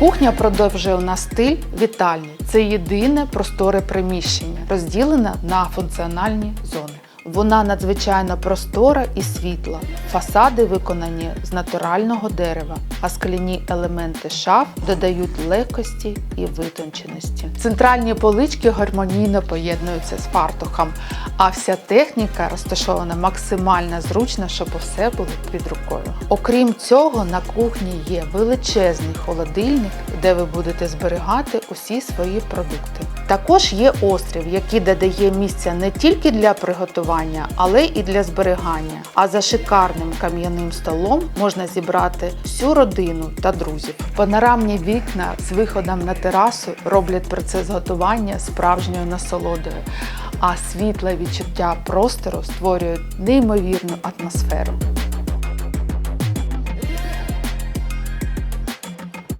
Кухня продовжує у нас стиль вітальні. Це єдине просторе приміщення, розділене на функціональні зони. Вона надзвичайно простора і світла. Фасади виконані з натурального дерева, а скляні елементи шаф додають легкості і витонченості. Центральні полички гармонійно поєднуються з фартухом, а вся техніка розташована максимально зручно, щоб усе було під рукою. Окрім цього, на кухні є величезний холодильник, де ви будете зберігати усі свої продукти. Також є острів, який додає місця не тільки для приготування, але і для зберігання. А за шикарним кам'яним столом можна зібрати всю родину та друзів. Панорамні вікна з виходом на терасу роблять процес готування справжньою насолодою, а світле відчуття простору створюють неймовірну атмосферу.